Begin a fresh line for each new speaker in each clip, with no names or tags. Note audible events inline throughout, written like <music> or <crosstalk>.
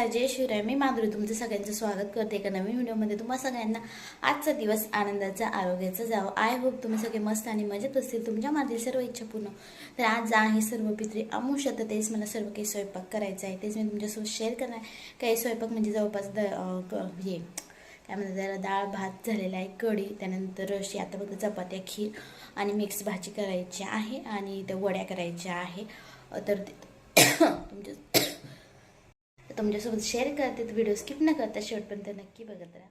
नमस्कार जय शिवराय मी माधुरी तुमचं सगळ्यांचं स्वागत करते एका नवीन व्हिडिओमध्ये. तुम्हा सगळ्यांना आजचा दिवस आनंदाचा आरोग्याचा जावं. आय होप तुम्ही सगळे मस्त आणि मजेत असतील. तुमच्या मागील सर्व इच्छा पूर्ण तर आज आहे सर्व पित्री. अमुष्य तर तेच मला सर्व काही स्वयंपाक करायचा आहे. तेच मी तुमच्यासोबत शेअर करणार काही स्वयंपाक म्हणजे जवळपास द क- हे काय म्हणतात त्याला डाळ भात झालेला आहे कढी त्यानंतर रशी आता फक्त चपात्या खीर आणि मिक्स भाजी करायची आहे आणि त्या वड्या करायच्या आहे. तर ते- <coughs> तर तुमच्यासोबत शेअर करते तर व्हिडिओ स्किप न करता शेवटपर्यंत नक्की बघत राहा.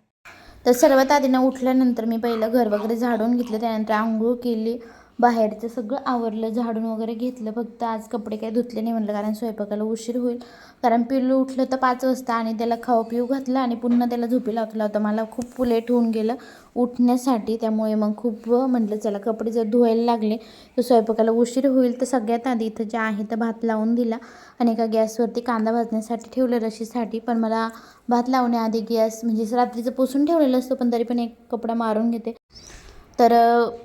तर सर्वात आधी ना उठल्यानंतर मी पहिलं घर वगैरे झाडून घेतलं त्यानंतर आंघोळ केली. बाहेरचं सगळं आवरलं झाडून वगैरे घेतलं फक्त आज कपडे काही धुतले नाही म्हणलं कारण स्वयंपाकाला उशीर होईल. कारण पिल्लू उठलं तर पाच वाजता आणि त्याला खाऊ पिऊ घातलं आणि पुन्हा त्याला झोपी लावला होता. मला खूप लेट होऊन गेलं उठण्यासाठी त्यामुळे मग खूप म्हटलं चला कपडे जर धुवायला लागले तर स्वयंपाकाला उशीर होईल. तर सगळ्यात आधी इथं जे आहे तर भात लावून दिला आणि एका गॅसवरती कांदा भाजण्यासाठी ठेवलं रशीसाठी. पण मला भात लावण्याआधी गॅस म्हणजे रात्रीचं पुसून ठेवलेलं असतो पण तरी पण एक कपडा मारून घेते. तर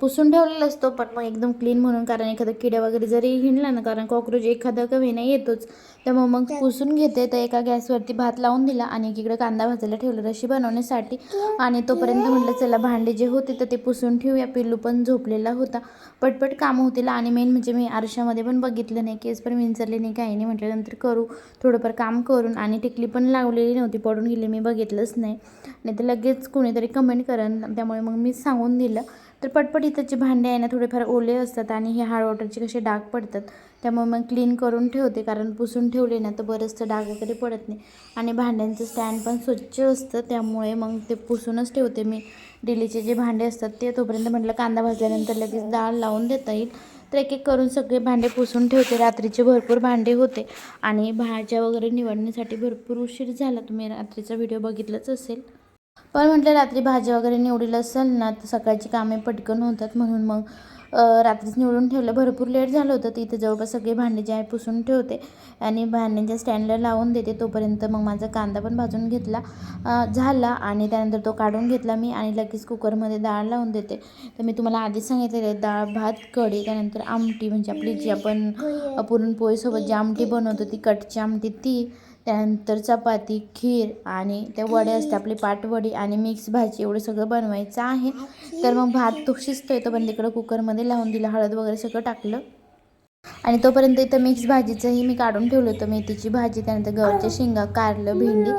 पुसून ठेवलेला असतो पण मग एकदम क्लीन म्हणून कारण एखादं किडे वगैरे जरी हिंडला ना कारण कॉक्रोच एखादा कमी नाही येतोच. त्यामुळे मग पुसून घेते. तर एका गॅसवरती भात लावून दिला आणि एकीकडे कांदा भाजायला ठेवलं रशी बनवण्यासाठी. आणि तोपर्यंत म्हटलं चला भांडे जे होते तर ते पुसून ठेवूया. पिल्लू पण झोपलेला होता. पटपट कामं होतील आणि मेन म्हणजे मी आरशामध्ये पण बघितलं नाही. केस पण विंचरले नाही काही नाही. म्हटलं नंतर करू. थोडंफार काम करून. आणि टिकली पण लावलेली नव्हती. पडून गेली. मी बघितलंच नाही. नाही तर लगेच कोणीतरी कमेंट करेन त्यामुळे मग मी सांगून दिलं. तर पटपट इथंचे भांडे आहे ना थोडेफार ओले असतात. आणि हे हार्ड वॉटरचे कसे डाग पडतात. त्यामुळे मग क्लीन करून ठेवते. कारण पुसून ठेवले ना तर बरंचसं डाग वगैरे पडत नाही. आणि भांड्यांचं स्टँड पण स्वच्छ असतं. त्यामुळे मग ते पुसूनच ठेवते मी. डेलीचे जे भांडे असतात ते तोपर्यंत म्हटलं कांदा भाजल्यानंतर लगेच डाळ लावून देता येईल. तर एक एक करून सगळे भांडे पुसून ठेवते. रात्रीचे भरपूर भांडे होते. आणि भाज्या वगैरे निवडण्यासाठी भरपूर उशीर झाला. तुम्ही रात्रीचा व्हिडिओ बघितलाच असेल. पण म्हटलं रात्री भाजी वगैरे निवडील असेल ना तर सकाळची कामे पटकन होतात. म्हणून मग रात्रीच निवडून ठेवलं. भरपूर लेट झालं होतं. तिथे जवळपास सगळे भांडे जे आहे पुसून ठेवते. आणि भांड्यांच्या स्टँडला लावून देते तोपर्यंत. मग माझा कांदा पण भाजून घेतला झाला. आणि त्यानंतर तो काढून घेतला मी आणि लगेच कुकरमध्ये डाळ लावून देते. तर मी तुम्हाला आधीच सांगितलेलं डाळ भात कढी त्यानंतर आमटी. म्हणजे आपली जी आपण पुरणपोळीसोबत जी आमटी बनवतो ती कटची आमटी ती त्यानंतर चपाती खीर आणि ते वडे असते आपली पाटवडी आणि मिक्स भाजी एवढं सगळं बनवायचं आहे. तर मग भात तो शिजतोय तो पण तिकडं कुकरमध्ये लावून दिला हळद वगैरे सगळं टाकलं. आणि तोपर्यंत इथं मिक्स भाजीचंही मी काढून ठेवलं होतं मेथीची भाजी त्यानंतर गव्हाच्या शेंगा कारलं भेंडी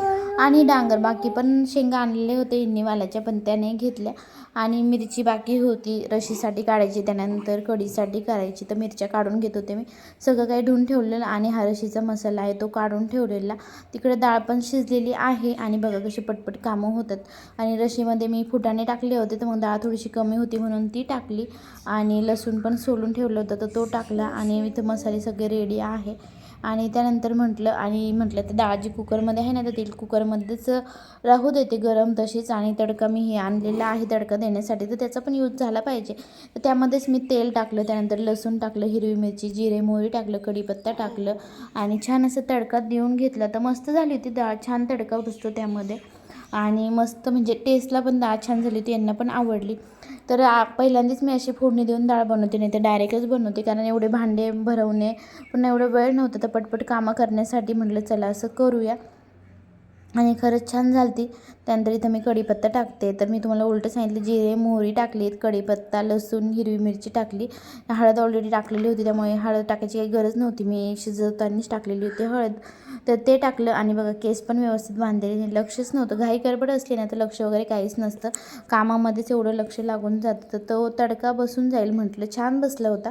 आणि डांगर. बाकी पण शेंगा आणलेले होते इंनीवाल्याच्या पण त्याने घेतल्या. आणि मिरची बाकी होती रशीसाठी काढायची त्यानंतर कढीसाठी करायची. तर मिरच्या काढून घेत होते मी. सगळं काही धुवून ठेवलेलं आणि हा रशीचा मसाला आहे तो काढून ठेवलेला. तिकडे डाळ पण शिजलेली आहे आणि बघा कशी पटपट कामं होतात. आणि रशीमध्ये मी फुटाणे टाकले होते तर मग डाळ थोडीशी कमी होती म्हणून ती टाकली. आणि लसूण पण सोलून ठेवलं होतं तर तो टाकला. आणि इथं मसाले सगळे रेडी आहे. आणि त्यानंतर म्हटलं आणि म्हटलं तर डाळ जी कुकरमध्ये आहे ना तर तेल कुकरमध्येच राहू देते गरम तशीच आणि तडका मी हे आणलेला आहे तडका देण्यासाठी तर त्याचा पण यूज झाला पाहिजे. तर त्यामध्येच मी तेल टाकलं त्यानंतर लसूण टाकलं हिरवी मिरची जिरे मोहरी टाकलं कढीपत्ता टाकलं आणि छान असं तडका देऊन घेतला. तर मस्त झाली होती डाळ छान तडका बसतो त्यामध्ये. आणि मस्त म्हणजे टेस्टला पण डाळ छान झाली होती यांना पण आवडली. तर पहिल्यांदाच मी अशी फोडणी देऊन डाळ बनवते नाही तर डायरेक्टच बनवते कारण एवढे भांडे भरवणे पुन्हा एवढं वेळ नव्हतं तर पटपट कामं करण्यासाठी म्हटलं चला असं करूया. आणि खरंच छान झालती. त्यानंतर इथं मी कढीपत्ता टाकते. तर मी तुम्हाला उलटं सांगितलं जिरे मोहरी टाकलीत कढीपत्ता लसूण हिरवी मिरची टाकली. हळद ऑलरेडी टाकलेली होती त्यामुळे हळद टाकायची काही गरज नव्हती. मी शिजवतानाच टाकलेली होती हळद. तर ते टाकलं आणि बघा केस पण व्यवस्थित बांधलेले लक्षच नव्हतं. घाई गडबड असली ना तर लक्ष वगैरे काहीच नसतं. कामामध्येच एवढं लक्ष लागून जातं. तर तो तडका बसून जाईल म्हटलं. छान बसला होता.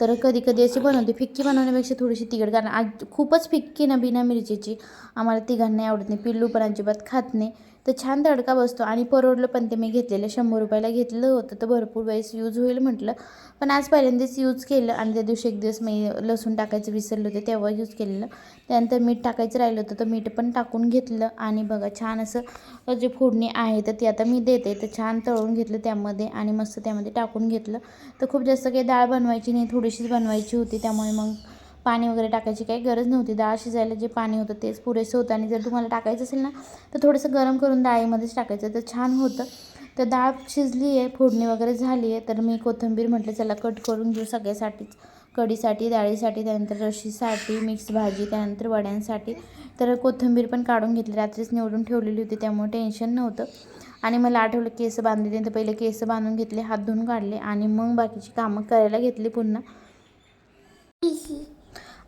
तर कधी कधी अशी बनवते. फिक्की बनवण्यापेक्षा थोडीशी तिखट कारण आज खूपच फिक्की ना बिना मिरचीची. आम्हाला तिघांना आवडत नाही. पिल्लू पण अजिबात खात नाही. तर छान तडका बसतो. आणि परवडलं पण ते मी घेतलेलं. शंभर रुपयाला घेतलं होतं. तर भरपूर वेळेस यूज होईल म्हटलं. पण आज पहिल्यांदाच यूज केलं. आणि त्या दिवशी एक दिवस मी लसूण टाकायचं विसरले होते. तेव्हा यूज केलेलं. त्यानंतर मीठ टाकायचं राहिलं होतं. तर मीठ पण टाकून घेतलं. आणि बघा छान असं जे फोडणी आहे तर ती आता मी देते. तर छान तळून घेतलं त्यामध्ये. आणि मस्त त्यामध्ये टाकून घेतलं. तर खूप जास्त काही डाळ बनवायची नाही. थोडीशीच बनवायची होती. त्यामुळे मग पाणी वगैरे टाकायची काही गरज नव्हती. डाळ शिजायला जे पाणी होतं तेच पुरेसं होतं. आणि जर तुम्हाला टाकायचं असेल ना तर थोडंसं गरम करून डाळीमध्येच टाकायचं. तर छान होतं. तर डाळ शिजली आहे फोडणी वगैरे झाली आहे तर मी कोथिंबीर म्हटलं चला कट करून घेऊ सगळ्यासाठीच. कढीसाठी डाळीसाठी त्यानंतर रशीसाठी मिक्स भाजी त्यानंतर वड्यांसाठी. तर कोथिंबीर पण काढून घेतली. रात्रीच निवडून ठेवलेली होती त्यामुळे टेन्शन नव्हतं. आणि मला आठवलं केस बांधले तर पहिले केस बांधून घेतले हात धुवून काढले. आणि मग बाकीची कामं करायला घेतली पुन्हा.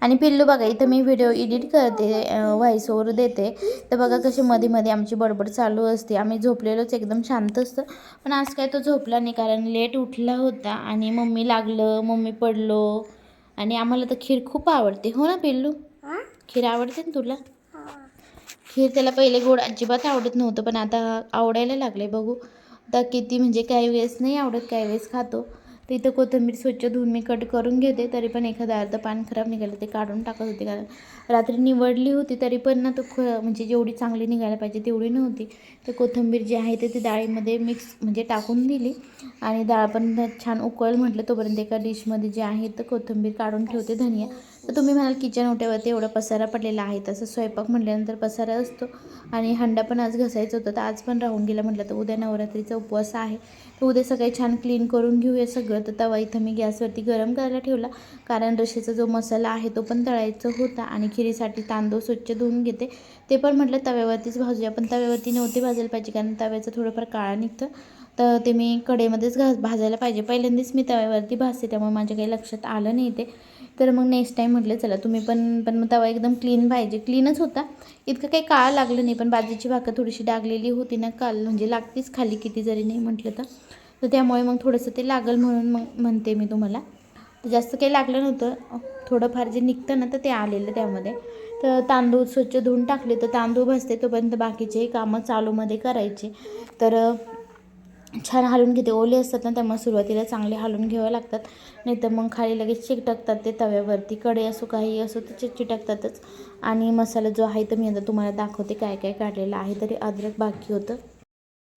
आणि पिल्लू बघा इथं मी व्हिडिओ एडिट करते व्हॉइस ओव्हर देते. तर बघा कशी मध्ये मध्ये आमची बडबड चालू असते. आम्ही झोपलेलोच एकदम शांत असतं. पण आज काय तो झोपला नाही कारण लेट उठला होता आणि मम्मी लागलं मम्मी पडलो. आणि आम्हाला तर खीर खूप आवडते. हो ना पिल्लू? खीर आवडते ना तुला? खीर त्याला पहिले गोड अजिबात आवडत नव्हतं पण आता आवडायला लागले बघू. आता किती म्हणजे काही वेळेस नाही आवडत काही वेळेस खातो. तर इथं कोथिंबीर स्वच्छ धुवून मी कट करून घेते तरी पण एखादा अर्ध पान खराब निघालं ते काढून टाकत होते. कारण रात्री निवडली होती तरी पण ना तो ख म्हणजे जेवढी चांगली निघायला पाहिजे तेवढी नव्हती. तर कोथिंबीर जी आहे ते ती डाळीमध्ये मिक्स म्हणजे टाकून दिली. आणि डाळ पण छान उकळ म्हटलं तोपर्यंत एका डिशमध्ये जे आहे तर कोथिंबीर काढून ठेवते धनिया. तर तुम्ही म्हणाल किचन ओट्यावरती एवढा पसारा पडलेला आहे तसं स्वयंपाक म्हटल्यानंतर पसारा असतो. आणि हंडा पण आज घसायचं होतं तर आज पण राहून गेला म्हटलं तर उद्या नवरात्रीचा उपवास आहे. तर उद्या सकाळी छान क्लीन करून घेऊया सगळं. तर तवा इथं मी गॅसवरती गरम करायला ठेवला. कारण रशेचा जो मसाला आहे तो पण तळायचा होता आणि खिरीसाठी तांदूळ स्वच्छ धुवून घेते. ते पण म्हटलं तव्यावरतीच भाजूया पण तव्यावरती नव्हती भाजायला पाहिजे कारण तव्याचं थोडंफार काळा निघतं. तर ते मी कडेमध्येच घास भाजायला पाहिजे. पहिल्यांदाच मी तव्यावरती भाजते त्यामुळे माझ्या काही लक्षात आलं नाही ते. तर मग नेक्स्ट टाईम म्हटलं चला तुम्ही पण पण मग तवा एकदम क्लीन पाहिजे. क्लीनच होता. इतकं काही काळ लागलं नाही पण बाजूची भाकर थोडीशी डागलेली होती ना काल म्हणजे लागतीच खाली किती जरी नाही म्हटलं तर. तर त्यामुळे मग थोडंसं ते लागल म्हणून मग म्हणते मी तुम्हाला. तर जास्त काही लागलं नव्हतं. थोडंफार जे निघतं ना तर ते आलेलं त्यामध्ये. तर तांदूळ स्वच्छ धुवून टाकले तर तांदूळ भाजते तोपर्यंत बाकीचे कामं चालूमध्ये करायचे. तर छान हलवून घेते. ओले असतात ना त्यामुळे सुरुवातीला चांगले हलवून घ्यावे लागतात. नाही तर मग खाली लगेच चिकटकतात ते तव्यावरती. कडे असो काही असो ते चिक चिटकतातच आणि मसाला जो आहे तर मी आता तुम्हाला दाखवते काय काय काढलेलं आहे. तरी अद्रक बाकी होतं.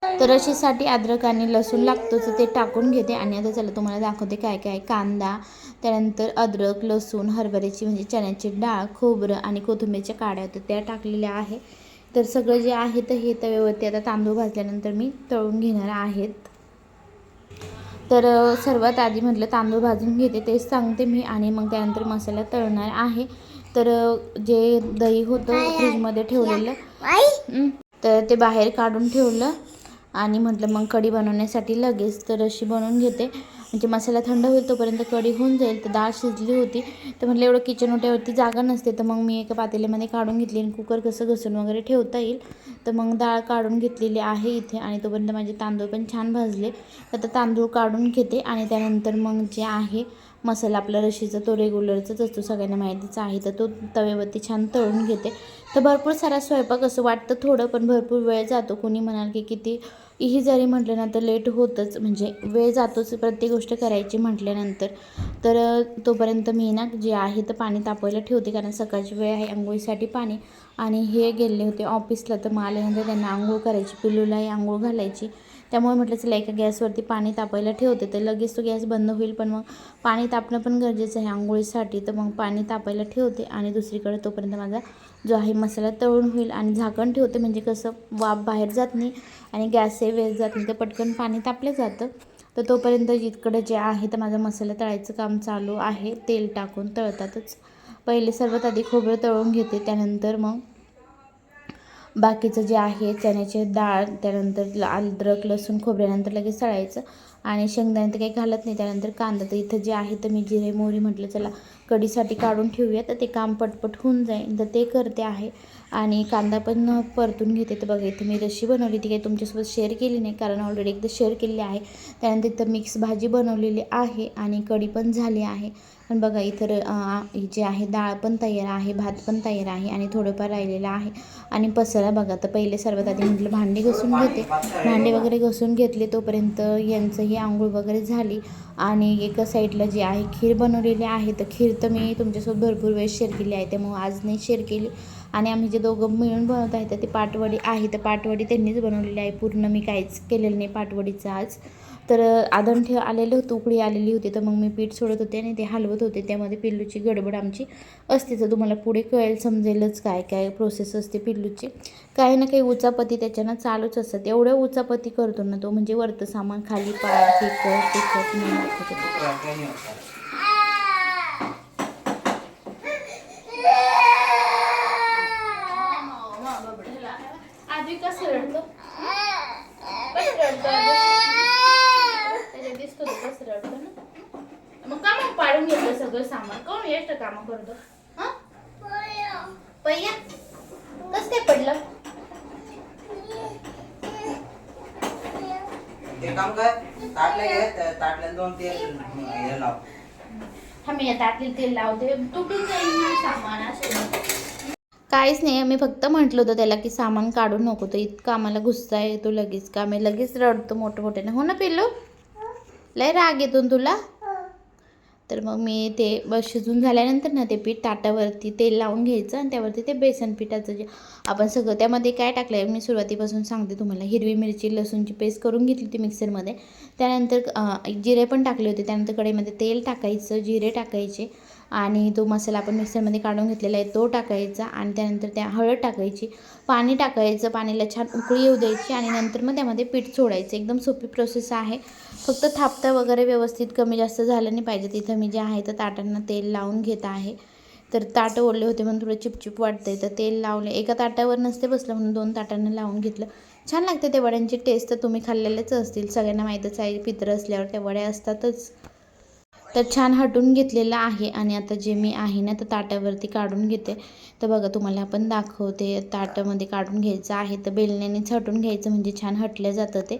तर अशीसाठी अद्रक आणि लसूण लागतो तर ते टाकून घेते. आणि आता चला तुम्हाला दाखवते काय काय कांदा त्यानंतर अद्रक लसूण हरभऱ्याची म्हणजे चण्याची डाळ खोबरं आणि कोथिंबीरच्या काड्या होत्या. त्या टाकलेल्या आहे. तर सगळं जे आहे तर हे तव्यावरती आता तांदूळ भाजल्यानंतर मी तळून घेणार आहेत. तर सर्वात आधी म्हटलं तांदूळ भाजून घेते तेच सांगते मी आणि मग त्यानंतर मसाला तळणार आहे. तर जे दही होतं फ्रीजमध्ये ठेवलेलं तर ते बाहेर काढून ठेवलं आणि म्हटलं मग कढी बनवण्यासाठी लगेच तर अशी बनवून घेते. म्हणजे मसाला थंड होईल तोपर्यंत कढी होऊन जाईल तर डाळ शिजली होती. तर म्हटलं एवढं किचन ओट्यावरती जागा नसते तर मग मी एका पातेल्यामध्ये काढून घेतली आणि कुकर कसं घसून वगैरे ठेवता येईल. तर मग डाळ काढून घेतलेली आहे इथे आणि तोपर्यंत माझे तांदूळ पण छान भाजले. तर तांदूळ काढून घेते आणि त्यानंतर मग जे आहे मसाला आपला रशीचा तो रेग्युलरचाच असतो सगळ्यांना माहितीचा आहे. तर तो तव्यावरती छान तळून घेते. तर भरपूर सारा स्वयंपाक असं वाटतं थोडं पण भरपूर वेळ जातो. कोणी म्हणाल की किती ही जरी म्हटलं ना तर लेट होतच म्हणजे वेळ जातोच प्रत्येक गोष्ट करायची म्हटल्यानंतर. तर तोपर्यंत मी ना जे आहे तर पाणी तापवायला ठेवते कारण सकाळची वेळ आहे आंघोळीसाठी पाणी. आणि हे गेले होते ऑफिसला तर मग आल्यानंतर त्यांना आंघोळ करायची पिल्लूलाही आंघोळ घालायची. त्यामुळे म्हटलं चला एका गॅसवरती पाणी तापायला ठेवते. तर लगेच तो गॅस बंद होईल पण मग पाणी तापणं पण गरजेचं आहे आंघोळीसाठी. तर मग पाणी तापायला ठेवते आणि दुसरीकडे तोपर्यंत माझा जो आहे मसाला तळून होईल आणि झाकण ठेवते. म्हणजे कसं वाफ बाहेर जात नाही आणि गॅसही वेस्ट जात नाही. तर पटकन पाणी तापलं जातं. तर तोपर्यंत जितकडं जे आहे तर माझा मसाला तळायचं काम चालू आहे. तेल टाकून तळतातच. पहिले सर्वात आधी खोबरं तळून घेते. त्यानंतर मग बाकीचं जे आहे चण्याचे डाळ त्यानंतर अद्रक लसूण खोबऱ्यानंतर लगेच तळायचं. आणि शेंगदाणे तर काही घालत नाही. त्यानंतर कांदा तर इथं जे आहे तर मी जिरे मोहरी म्हटलं चला कढीसाठी काढून ठेवूया. तर ते काम पटपट होऊन जाईल. तर ते करते आहे. आणि कांदा पण परतून घेते. तर बघा इथे मी रशी बनवली ती काही तुमच्यासोबत शेअर केली नाही कारण ऑलरेडी एकदा शेअर केलेली आहे. त्यानंतर इथं मिक्स भाजी बनवलेली आहे आणि कढी पण झाली आहे. पण बघा इथं जे आहे डाळ पण तयार आहे भात पण तयार आहे आणि थोडंफार राहिलेलं आहे. आणि पसरा बघा तर पहिले सर्वात आधी म्हटलं भांडी घसून घेते. भांडे वगैरे घसून घेतले तोपर्यंत यांचंही आंघोळ वगैरे झाली. आणि एका साईडला जे आहे खीर बनवलेली आहे. तर खीर तर मी तुमच्यासोबत भरपूर वेळेस शेअर केली आहे. त्यामुळे आज नाही शेअर केली. आणि आम्ही जे दोघं मिळून बनवत आहे तर ती पाटवडी आहे. तर पाटवडी त्यांनीच बनवलेली आहे. पूर्ण मी काहीच केलेलं नाही पाटवडीचं आज. तर आदण ठेव आलेलं होतं उकळी आलेली होती. तर मग मी पीठ सोडत होते आणि ते हलवत होते. त्यामध्ये पिल्लूची गडबड आमची असते. तर तुम्हाला पुढे कळेल समजेलच काय काय प्रोसेस असते पिल्लूची. काही ना काही उचापती त्याच्यानं चालूच असतात. एवढ्या उचापती करतो ना तो म्हणजे वरतं सामान खाली पाय हे कर ते म्हणून दाखवत होते. सगळं सामान? कोण एक्स्ट्रा काम करतो? हा? कस काय पडलं?
ते काम कर ताटलं घे त्या ताटल्याला दोन तेल हे लाव.
हा मी आता आतली तेल लावते. तुटून जाईल ना सामान असेल. काहीच नाही मी फक्त म्हटलं होतं त्याला की सामान काढू नको तर इतकं आम्हाला गुस्सा येतो लगेच का? आम्ही लगेच रडतो मोठं मोठ्याने हो ना पिल्लू? लय राग येतो तुला? तर मग मी ते शिजून झाल्यानंतर ना ते पीठ ताटावरती तेल लावून घ्यायचं आणि त्यावरती ते बेसन पिठाचं जे आपण सगळं त्यामध्ये काय टाकलं आहे मी सुरुवातीपासून सांगते तुम्हाला. हिरवी मिरची लसूणची पेस्ट करून घेतली होती मिक्सरमध्ये. त्यानंतर जिरे पण टाकले होते. त्यानंतर कढईमध्ये तेल टाकायचं जिरे टाकायचे. आणि तो मसाला आपण मिक्सरमध्ये काढून घेतलेला आहे तो टाकायचा आणि त्यानंतर त्या हळद टाकायची पाणी टाकायचं पाणीला छान उकळी येऊ द्यायची आणि नंतर मग त्यामध्ये पीठ सोडायचं. एकदम सोपी प्रोसेस आहे. फक्त थापता वगैरे व्यवस्थित कमी जास्त झालं नाही पाहिजे. तिथं मी जे आहे तर ताटांना तेल लावून घेत आहे. तर ताटं ओढले होते म्हणून थोडं चिपचिप वाटतंय. तर तेल लावले एका ताटावर नसते बसलं म्हणून दोन ताटांना लावून घेतलं. छान लागते ते वड्यांची टेस्ट तर तुम्ही खाल्लेलेच असतील. सगळ्यांना माहीतच आहे पित्र असल्यावर त्या वड्या असतातच. तर छान हटून घेतलेलं आहे आणि आता जे मी आहे ना तर ताटावरती काढून घेते. तर बघा तुम्हाला आपण दाखवते. ताटामध्ये काढून घ्यायचं आहे. तर बेलण्यानेच हटून घ्यायचं म्हणजे छान हटलं जातं ते.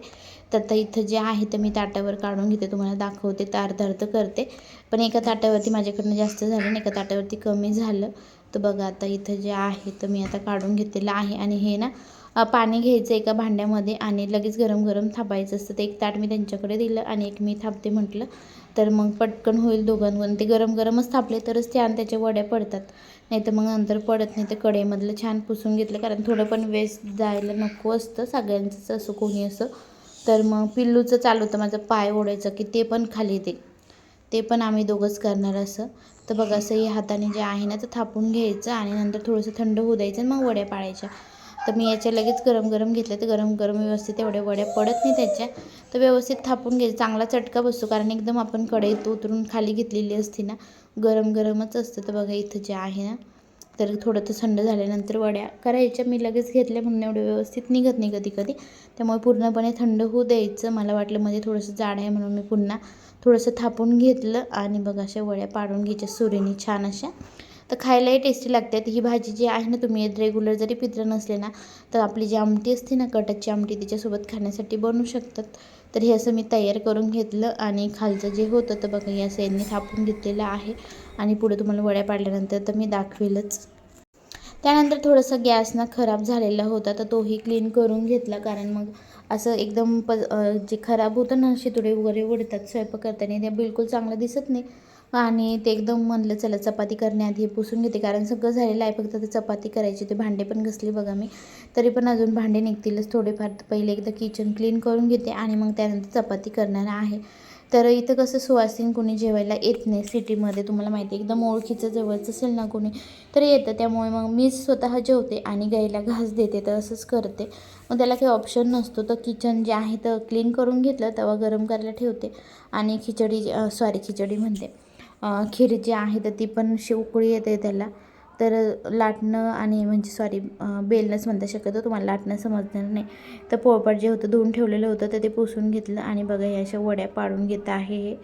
तर आता इथं जे आहे तर मी ताटावर काढून घेते. तुम्हाला दाखवते. तर अर्ध अर्ध करते. पण एका ताटावरती माझ्याकडनं जास्त झालं आणि एका ताटावरती कमी झालं. तर बघा आता इथं जे आहे तर मी आता काढून घेतलेलं आहे. आणि हे ना पाणी घ्यायचं एका भांड्यामध्ये आणि लगेच गरम गरम थापायचं असतं. ते एक ताट मी त्यांच्याकडे दिलं आणि एक मी थापते म्हटलं. तर मग पटकन होईल दोघांकडून ते गरम गरमच थापले तरच छान त्याच्या वड्या पडतात. नाही तर मग नंतर पडत नाही. तर कढईमधलं छान पुसून घेतलं. कारण थोडं पण वेस्ट जायला नको असतं सगळ्यांचंच असं कोणी असं. तर मग पिल्लूचं चालू होतं. माझं पाय ओढायचं की ते पण खाली दे ते पण आम्ही दोघंच करणार असं. तर बघा असं हे हाताने जे आहे ना तर थापून घ्यायचं आणि नंतर थोडंसं थंड होऊ द्यायचं मग वड्या पाळायच्या तर मी याच्या लगेच गरम गरम घेतलं तर गरम गरम व्यवस्थित एवढ्या वड्या पडत नाही त्याच्या. तर व्यवस्थित थापून घ्यायचं चांगला चटका बसतो. कारण एकदम आपण कढईत उतरून खाली घेतलेली असते ना गरम गरमच असतं. तर बघा इथं जे आहे ना तर थोडं तर थंड झाल्यानंतर वड्या करायच्या. मी लगेच घेतल्या म्हणून एवढं व्यवस्थित निघत नाही कधी कधी त्यामुळे पूर्णपणे थंड होऊ द्यायचं. मला वाटलं मध्ये थोडंसं जाड आहे म्हणून मी पुन्हा थोडंसं थापून घेतलं. आणि बघा अशा वड्या पाडून घ्यायच्या. सुरीने छान अशा. तर खायलाही टेस्टी लागतात ही भाजी जी आहे ना तुम्ही रेग्युलर जरी पित्र नसले ना तर आपली जी आमटी असते ना कटाची आमटी तिच्यासोबत खाण्यासाठी बनवू शकतात. तर हे असं मी तयार करून घेतलं आणि खालचं जे होतं तर बघा हे असं यांनी थापून घेतलेलं आहे. आणि पुढे तुम्हाला वड्या पाडल्यानंतर तर मी दाखवेलच. त्यानंतर थोडंसं गॅस ना खराब झालेला होता तर तोही क्लीन करून घेतला. कारण मग असं एकदम प जे खराब होतं ना शितुडे वगैरे उडतात स्वयंपाक करताना ते बिलकुल चांगलं दिसत नाही. आणि ते एकदम म्हणलं चला चपाती करण्याआधी हे पुसून घेते. कारण सगळं झालेलं आहे फक्त ते चपाती करायची ते भांडे पण घसले बघा मी. तरी पण अजून भांडे निघतीलच थोडेफार. तर पहिले एकदा किचन क्लीन करून घेते आणि मग त्यानंतर चपाती करणार आहे. तर इथं कसं सुवासीन कोणी जेवायला येत नाही सिटीमध्ये तुम्हाला माहिती आहे. एकदम ओळखीचं जवळचं असेल ना कोणी तर येतं. त्यामुळे मग मीच स्वतः जेवते आणि गाईला घास देते तर असंच करते. मग त्याला काही ऑप्शन नसतो. तर किचन जे आहे तर क्लीन करून घेतलं तेव्हा गरम करायला ठेवते. आणि खिचडी सॉरी खिचडी म्हणते. खीर जी आहे तर ती पण अशी उकळी येते त्याला. तर लाटणं आणि म्हणजे सॉरी बेलनंच म्हणता शक्यतो तुम्हाला लाटणं समजणार नाही. तर पोळपाट जे होतं धुवून ठेवलेलं होतं तर ते पुसून घेतलं आणि बघा हे अशा वड्या पाडून घेत आहे हे.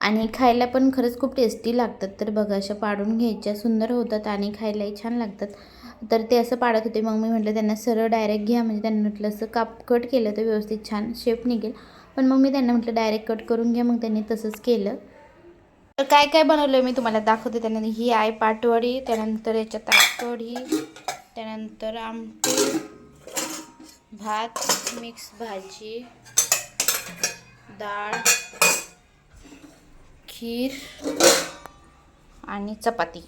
आणि खायला पण खरंच खूप टेस्टी लागतात. तर बघा अशा पाडून घ्यायच्या सुंदर होतात आणि खायलाही छान लागतात. तर ते असं पाडत होते. मग मी म्हटलं त्यांना सरळ डायरेक्ट घ्या. म्हणजे त्यांना म्हटलं असं काप कट केलं तर व्यवस्थित छान शेप निघेल. पण मग मी त्यांना म्हटलं डायरेक्ट कट करून घ्या. मग त्यांनी तसंच केलं. तर काय काय बनवलं मी तुम्हाला दाखवते. त्यानंतर ही आहे पाटवडी त्यानंतर याच्यात ताकडी त्यानंतर आमटी भात मिक्स भाजी डाळ खीर आणि चपाती.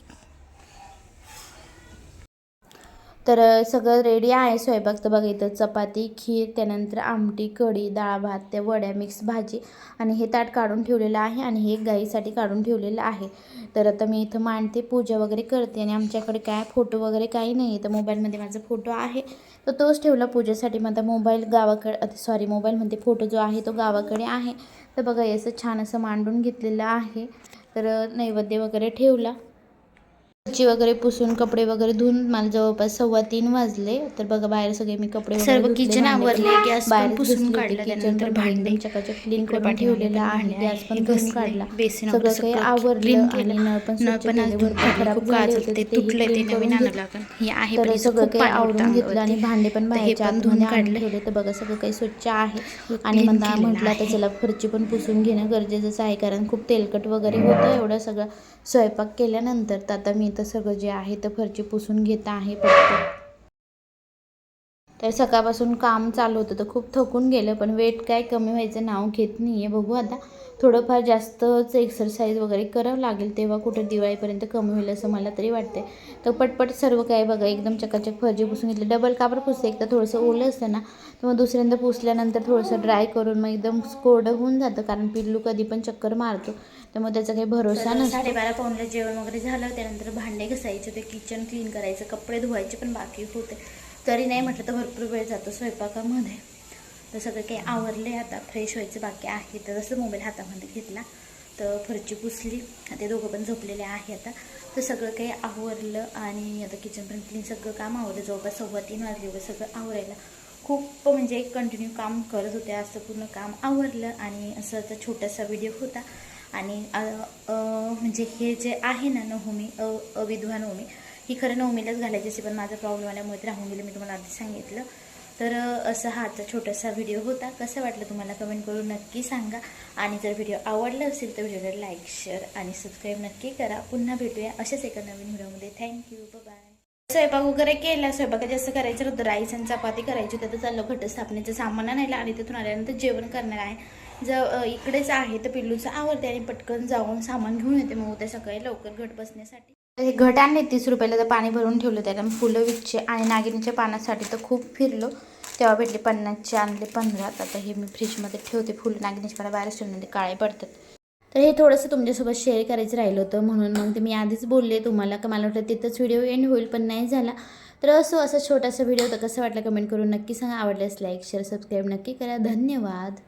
तर सगळं रेडी आहे स्वयंपाक. तर बघा इथं चपाती खीर त्यानंतर आमटी कढी डाळ भात त्या वड्या मिक्स भाजी आणि हे ताट काढून ठेवलेलं आहे आणि हे गाईसाठी काढून ठेवलेलं आहे. तर आता मी इथं मांडते पूजा वगैरे करते आणि आमच्याकडे काय फोटो वगैरे काही नाही आहे. तर मोबाईलमध्ये माझा फोटो आहे. तर तोच ठेवला पूजेसाठी. मग मोबाईल गावाकडे सॉरी मोबाईलमध्ये फोटो जो आहे तो गावाकडे आहे. तर बघा असं छान असं मांडून घेतलेलं आहे. तर नैवेद्य वगैरे ठेवला.
ची वगैरे पुसून कपडे वगैरे धुवून मला जवळपास सव्वा तीन वाजले तर बघा बाहेर सगळे मी कपडे
सर्व
भांडे
आवरले,
पण बाहेरच
पुसून काढलं, त्यानंतर भांडे
चकाचक क्लीन करून ठेवलेलं आहे
भांडे
गॅस पण
घासले,
काढला सगळं काही आवरलं आणि. नळ पण खराब झाले
ते तुटले ते नवीन आणावं. लागेल हे आहे
तर सगळं काही आवरून घेतलं आणि. भांडे पण
तर
बाहेरच्या
धुवून काढले.
ठेवले तर बघा सगळं काही स्वच्छ आहे आणि मला
केलेलं
म्हटलं
आहे.
चला फरची पण पुसून घेणं गरजेचंच आहे कारण खूप तेलकट वगैरे होतं एवढं सगळं स्वयंपाक केल्यानंतर तर आता मी तर सगळं जे आहे तर फरची पुसून घेत आहे फक्त. तर सकाळपासून काम चालू होतं तर खूप थकून गेलं पण वेट काय कमी व्हायचं नाव घेत नाही आहे बघू आता थोडंफार जास्तच एक्सरसाइज वगैरे करावं लागेल तेव्हा कुठं दिवाळीपर्यंत कमी होईल असं मला तरी वाटते तर पटपट सर्व काय बघा एकदम चकाचक फरजी पुसून घेतली. डबल काबर पुसते एक तर थोडंसं ओलं असतं ना तर मग दुसऱ्यांदा पुसल्यानंतर थोडंसं ड्राय करून मग एकदम कोरडं होऊन जातं कारण पिल्लू कधी पण चक्कर मारतो. तर मग त्याचा काही भरोसा नसतो.
साडेबारा पाऊनला जेवण वगैरे झालं त्यानंतर भांडे घासायचे ते किचन क्लीन करायचं कपडे धुवायचे पण बाकी होते. तरी नाही म्हटलं तर भरपूर वेळ जातो स्वयंपाकामध्ये. तर सगळं काही आवरले आता फ्रेश व्हायचं बाकी आहे. तर जसं मोबाईल हातामध्ये घेतला तर फरची पुसली. ते दोघं पण झोपलेले आहे आता. तर सगळं काही आवरलं आणि आता किचन पण क्लीन सगळं काम आवरलं. जवळपास सव्वा तीन वाजले वगैरे सगळं आवरायला. खूप म्हणजे कंटिन्यू काम करत होते तर पूर्ण काम आवरलं आणि असं आता छोटासा व्हिडिओ होता. आणि म्हणजे हे जे आहे ना नवमी अ अविधवा नवमी ही खरं नवमीलाच घालायची असते पण माझा प्रॉब्लेम आल्यामुळे राहून गेलं. मी तुम्हाला आधी सांगितलं. तर असा हा आजचा छोटासा व्हिडिओ होता. कसं वाटलं तुम्हाला कमेंट करून नक्की सांगा. आणि जर व्हिडिओ आवडला असेल तर व्हिडिओला लाईक शेअर आणि सबस्क्राईब नक्की करा. पुन्हा भेटूया अशाच एका नवीन व्हिडिओमध्ये थँक्यू बाय स्वयंपाक वगैरे केला स्वयंपाक जास्त करायचं होतं राईस आणि चपाती करायची होती. तर चाललं घटस्थापनेचं सामान आणायला आणि तिथून आल्यानंतर जेवण करणार आहे. जर इकडेच आहे तर पिल्लूचं आवडते आणि पटकन जाऊन सामान घेऊन येते मग उद्या सकाळी लवकर घट बसण्यासाठी. हे घट आणले तीस रुपयाला तर पाणी भरून ठेवलं त्याला. फुलं विकचे आणि नागिनीच्या पानासाठी तर खूप फिरलो. तेव्हा भेटले पन्नासचे आणले पंधरा. आता हे मी फ्रीजमध्ये ठेवते. फुलं नागिनीच्या पाना बाहेर ठेवून काळे पडतात. तर हे थोडंसं तुमच्यासोबत शेअर करायचं राहिलं होतं. म्हणून मग ते मी आधीच बोलले तुम्हाला का मला वाटतं तिथंच व्हिडिओ एंड होईल पण नाही झाला. तर असो असा छोटासा व्हिडिओ होता कसं वाटलं कमेंट करून नक्की सांगा. आवडल्यास लाईक शेअर सबस्क्राईब नक्की करा. धन्यवाद.